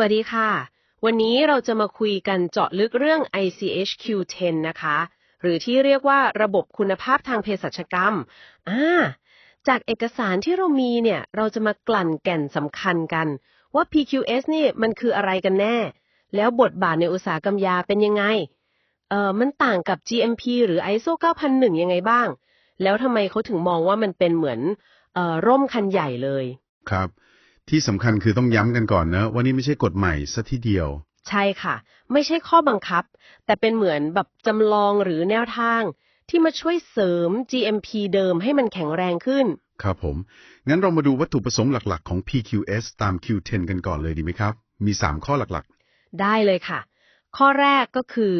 วัสดีค่ะ วันนี้เราจะมาคุยกันเจาะลึกเรื่อง ICH Q10 นะคะ หรือที่เรียกว่าระบบคุณภาพทางเภสัชกรรมอ่าจากเอกสารที่เรามีเนี่ย เราจะมากลั่นแก่นสำคัญกัน ว่า PQS นี่มันคืออะไรกันแน่ แล้วบทบาทในอุตสาหกรรมยาเป็นยังไง เอ่อ มันต่างกับ GMP หรือ ISO 9001 ยังไงบ้าง แล้วทำไมเขาถึงมองว่ามันเป็นเหมือน เอ่อ ร่มคันใหญ่เลย ครับ ที่สำคัญคือต้องย้ำกันก่อนนะว่านี่ไม่ใช่กฎใหม่ซะทีเดียว ใช่ค่ะ ไม่ใช่ข้อบังคับ แต่เป็นเหมือนแบบจำลองหรือแนวทาง ที่มาช่วยเสริม GMP เดิมให้มันแข็งแรงขึ้น ครับผม งั้นเรามาดูวัตถุประสงค์หลักๆ ของ PQS ตาม Q10 กันก่อนเลยดีไหมครับ มี 3 ข้อหลักได้เลยค่ะ ข้อแรกก็คือ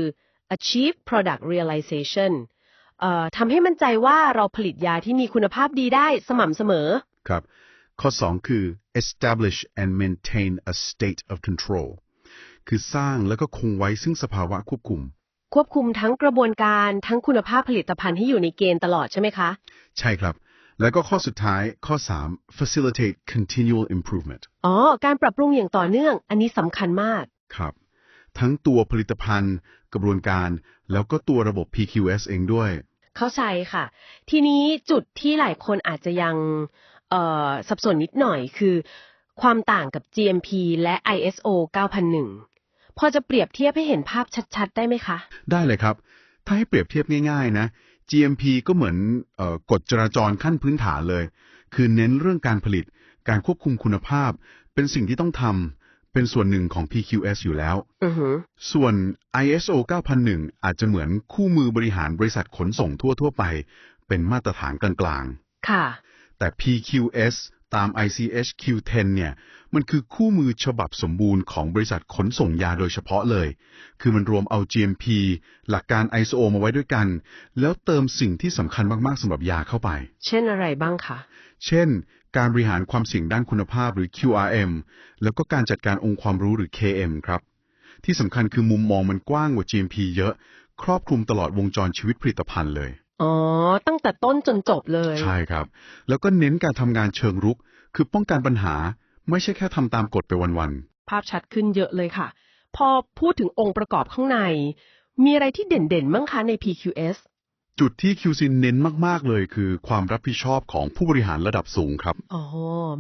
achieve product realization เอ่อทำให้มั่นใจว่าเราผลิตยาที่มีคุณภาพดีได้สม่ำเสมอๆครับ ข้อ 2 คือ establish and maintain a state of control คือสร้างแล้วก็คงไว้ซึ่งสภาวะควบคุม ควบคุมทั้งกระบวนการทั้งคุณภาพผลิตภัณฑ์ให้อยู่ในเกณฑ์ตลอดใช่ไหมคะ ใช่ครับ แล้วก็ข้อสุดท้ายข้อ 3 facilitate continual improvement อ๋อ การปรับปรุงอย่างต่อเนื่อง อันนี้สำคัญมากครับ ทั้งตัวผลิตภัณฑ์ กระบวนการ แล้วก็ตัวระบบ PQS เองด้วย เข้าใจค่ะ ทีนี้จุดที่หลายคนอาจจะยังเอ่อ สับสนนิดหน่อยคือ ความต่างกับ GMP และ ISO 9001 พอจะเปรียบเทียบให้เห็นภาพชัด ๆ ได้ไหมคะ ได้เลยครับ ถ้าให้เปรียบเทียบง่าย ๆ นะ GMP ก็เหมือนเออกฎจราจรขั้นพื้นฐานเลย คือเน้นเรื่องการผลิต การควบคุมคุณภาพ เป็นสิ่งที่ต้องทำเป็นส่วนหนึ่งของ PQS อยู่แล้วอือหือส่วน ISO 9001 อาจจะเหมือนคู่มือบริหารบริษัทขนส่งทั่ว ๆ ไป เป็นมาตรฐานกลางๆ ค่ะ แต่ PQS ตาม ICH Q10 เนี่ย มันคือคู่มือฉบับสมบูรณ์ของบริษัทขนส่งยาโดยเฉพาะเลย คือมันรวมเอา GMP หลักการ ISO มาไว้ด้วยกัน แล้วเติมสิ่งที่สำคัญมากๆสำหรับยาเข้าไป เช่นอะไรบ้างคะ เช่น การบริหารความเสี่ยงด้านคุณภาพหรือ QRM แล้วก็การจัดการองค์ความรู้หรือ KM ครับ ที่สำคัญคือมุมมองมันกว้างกว่า GMP เยอะ ครอบคลุมตลอดวงจรชีวิตผลิตภัณฑ์เลย อ๋อ ตั้งแต่ต้นจนจบเลย ใช่ครับ แล้วก็เน้นการทำงานเชิงรุก คือป้องกันปัญหาไม่ใช่แค่ทำตามกฎไปวันภาพชัดขึ้นเยอะเลยค่ะ พอพูดถึงองค์ประกอบข้างใน มีอะไรที่เด่นๆบ้างคะใน PQS ๆ จุดที่ QC เน้นมาก ๆ เลยคือความรับผิดชอบของผู้บริหารระดับสูงครับ อ๋อ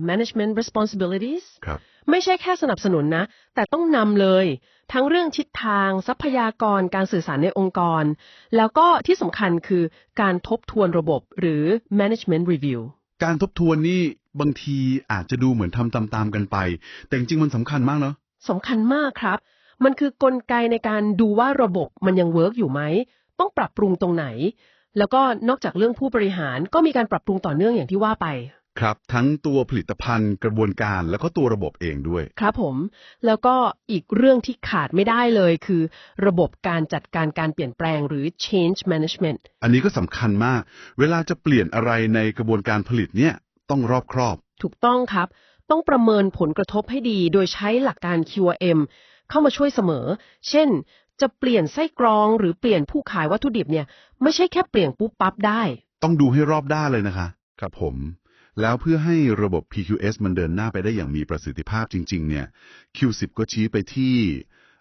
management responsibilities ครับ ไม่ใช่แค่สนับสนุนนะ แต่ต้องนำเลย ทั้งเรื่องทิศทาง ทรัพยากรการสื่อสารในองค์กร แล้วก็ที่สำคัญคือการทบทวนระบบหรือ management review การทบทวนนี่บางทีอาจจะดูเหมือนทำตามๆกันไป แต่จริงๆมันสำคัญมากเนาะสำคัญมากครับ มันคือกลไกในการดูว่าระบบมันยังเวิร์กอยู่ไหม ต้องปรับปรุงตรงไหน แล้วก็นอกจากเรื่องผู้บริหารก็มีการปรับปรุงต่อเนื่องอย่างที่ว่าไปครับ ทั้งตัวผลิตภัณฑ์กระบวนการแล้วก็ตัวระบบเองด้วย ครับผม แล้วก็อีกเรื่องที่ขาดไม่ได้เลยคือ ระบบการจัดการการเปลี่ยนแปลงหรือ change management อันนี้ก็สำคัญมาก เวลาจะเปลี่ยนอะไรในกระบวนการผลิตเนี่ยต้องรอบครอบ ถูกต้องครับ ต้องประเมินผลกระทบให้ดี โดยใช้หลักการ QRM เข้ามาช่วยเสมอ เช่น จะเปลี่ยนไส้กรองหรือเปลี่ยนผู้ขายวัตถุดิบเนี่ย ไม่ใช่แค่เปลี่ยนปุ๊บปั๊บได้ ต้องดูให้รอบด้านเลยนะคะ ครับผม แล้วเพื่อให้ระบบ PQS มันเดินหน้าไปได้อย่างมีประสิทธิภาพจริง ๆ เนี่ย Q10 ก็ชี้ไปที่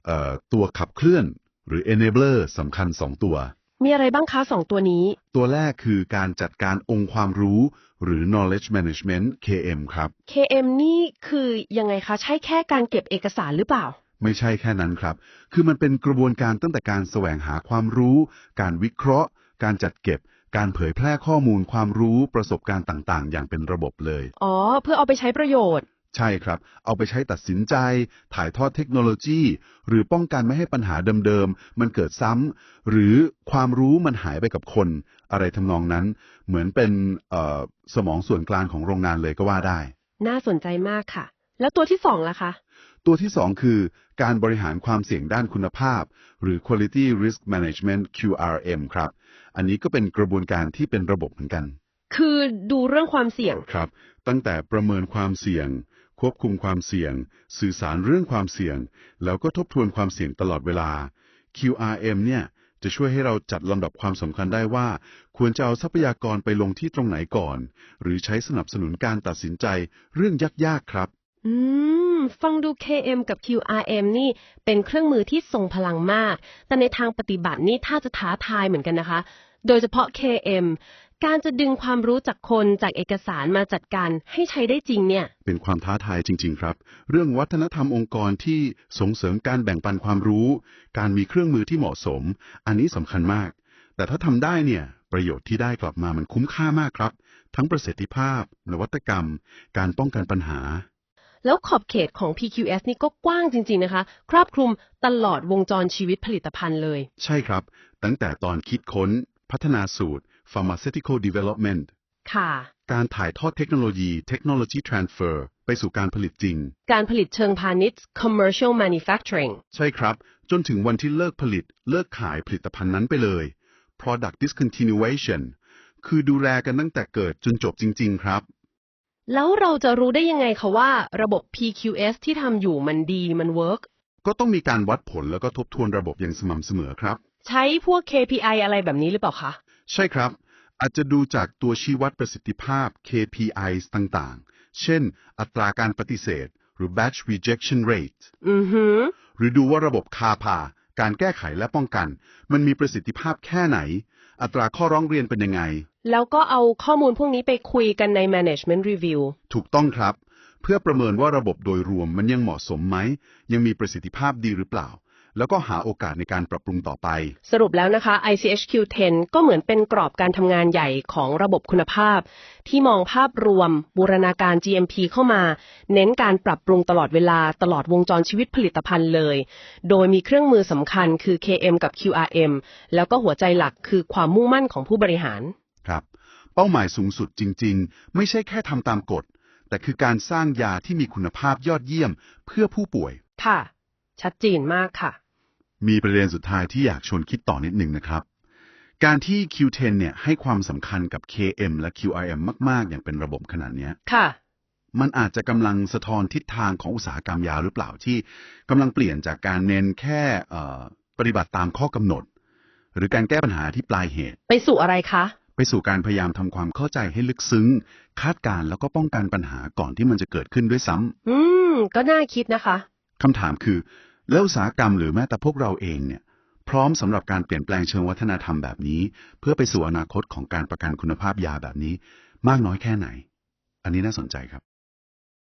เอ่อตัวขับเคลื่อนหรือ enabler สำคัญ 2 ตัว มีอะไรบ้างคะสองตัวนี้ ตัวแรกคือการจัดการองค์ความรู้ หรือ knowledge management KM ครับ KM นี่คือยังไงคะ ใช่แค่การเก็บเอกสารหรือเปล่า ไม่ใช่แค่นั้นครับ คือมันเป็นกระบวนการตั้งแต่การแสวงหาความรู้ การวิเคราะห์ การจัดเก็บ การเผยแพร่ข้อมูลความรู้ประสบการณ์ต่าง ๆ อย่างเป็นระบบเลย อ๋อ เพื่อเอาไปใช้ประโยชน์ ใช่ครับ เอาไปใช้ตัดสินใจ ถ่ายทอดเทคโนโลยี หรือป้องกันไม่ให้ปัญหาเดิมๆ มันเกิดซ้ำ หรือความรู้มันหายไปกับคน อะไรทำนองนั้น เหมือนเป็นเอ่อสมองส่วนกลางของโรงงานเลยก็ว่าได้ น่าสนใจมากค่ะ แล้วตัวที่สองล่ะคะ ตัวที่สองคือ การบริหารความเสี่ยงด้านคุณภาพ หรือ Quality Risk Management QRM ครับ อันนี้ก็เป็นกระบวนการที่เป็นระบบเหมือนกัน คือดูเรื่องความเสี่ยง ครับ ตั้งแต่ประเมินความเสี่ยง ควบคุมความเสี่ยง สื่อสารเรื่องความเสี่ยง แล้วก็ทบทวนความเสี่ยงตลอดเวลา QRM เนี่ยจะช่วยให้เราจัดลำดับความสำคัญได้ว่า ควรจะเอาทรัพยากรไปลงที่ตรงไหนก่อน หรือใช้สนับสนุนการตัดสินใจเรื่องยากๆครับ อืม ฟังดู KM กับ QRM นี่เป็นเครื่องมือที่ทรงพลังมาก แต่ในทางปฏิบัตินี่ถ้าจะท้าทายเหมือนกันนะคะ โดยเฉพาะ KM การจะดึงความรู้จากคนจากเอกสารมาจัดการให้ใช้ได้จริงเนี่ย เป็นความท้าทายจริง ๆ ครับ เรื่องวัฒนธรรมองค์กรที่ส่งเสริมการแบ่งปันความรู้ การมีเครื่องมือที่เหมาะสม อันนี้สำคัญมาก แต่ถ้าทำได้เนี่ยประโยชน์ที่ได้กลับมามันคุ้มค่ามากครับ ทั้งประสิทธิภาพ นวัตกรรม การป้องกันปัญหา แล้วขอบเขตของ PQS นี่ก็กว้างจริง ๆ นะคะ ครอบคลุมตลอดวงจรชีวิตผลิตภัณฑ์เลย ใช่ครับ ตั้งแต่ตอนคิดค้น พัฒนาสูตร pharmaceutical development ค่ะ การถ่ายทอดเทคโนโลยี technology transfer ไปสู่การผลิตจริง การผลิตเชิงพาณิชย์ commercial manufacturing ใช่ครับ จนถึงวันที่เลิกผลิต เลิกขายผลิตภัณฑ์นั้นไปเลย product discontinuation คือดูแลกันตั้งแต่เกิดจนจบจริง ๆ ครับ แล้วเราจะรู้ได้ยังไงคะว่าระบบ PQS ที่ทำอยู่มันดีมันเวิร์กก็ต้องมีการวัดผลแล้วก็ทบทวนระบบอย่างสม่ำเสมอครับ ใช้พวก KPI อะไรแบบนี้หรือเปล่าคะ ใช่ครับ อาจจะดูจากตัวชี้วัดประสิทธิภาพ KPIs ต่างๆ เช่น อัตราการปฏิเสธ หรือ batch rejection rate อือหือ หรือดูว่าระบบคาพา การแก้ไขและป้องกัน มันมีประสิทธิภาพแค่ไหน อัตราข้อร้องเรียนเป็นยังไง แล้วก็เอาข้อมูลพวกนี้ไปคุยกันใน management review ถูกต้องครับ เพื่อประเมินว่าระบบโดยรวมมันยังเหมาะสมไหม ยังมีประสิทธิภาพดีหรือเปล่า แล้วก็หาโอกาสในการปรับปรุงต่อไป สรุปแล้วนะคะ ICHQ 10 ก็เหมือนเป็นกรอบการทำงานใหญ่ของระบบคุณภาพ ที่มองภาพรวม บูรณาการ GMP เข้ามา เน้นการปรับปรุงตลอดเวลาตลอดวงจรชีวิตผลิตภัณฑ์เลย โดยมีเครื่องมือสำคัญคือ KM กับ QRM แล้วก็หัวใจหลักคือความมุ่งมั่นของผู้บริหาร ครับ เป้าหมายสูงสุดจริง ๆ ไม่ใช่แค่ทำตามกฎ แต่คือการสร้างยาที่มีคุณภาพยอดเยี่ยมเพื่อผู้ป่วย ค่ะ ชัดเจนมากค่ะ มีประเด็นสุดท้ายที่อยากชวนคิดต่อนิดหนึ่งนะครับ การที่ Q10 เนี่ยให้ความสำคัญกับ KM และ QRM มาก ๆ อย่างเป็นระบบขนาดเนี้ย ค่ะ มันอาจจะกำลังสะท้อนทิศทางของอุตสาหกรรมยาหรือเปล่าที่กำลังเปลี่ยนจากการเน้นแค่เอ่อปฏิบัติตามข้อกำหนด หรือการแก้ปัญหาที่ปลายเหตุ ไปสู่อะไรคะ ไปสู่การพยายามทำความเข้าใจให้ลึกซึ้ง คาดการณ์แล้วก็ป้องกันปัญหาก่อนที่มันจะเกิดขึ้นด้วยซ้ำอืม ก็น่าคิดนะคะคำถามคือ แล้วอุตสาหกรรมหรือแม้แต่พวกเราเองเนี่ย พร้อมสำหรับการเปลี่ยนแปลงเชิงวัฒนธรรมแบบนี้ เพื่อไปสู่อนาคตของการประกันคุณภาพยาแบบนี้ มากน้อยแค่ไหน อันนี้น่าสนใจครับ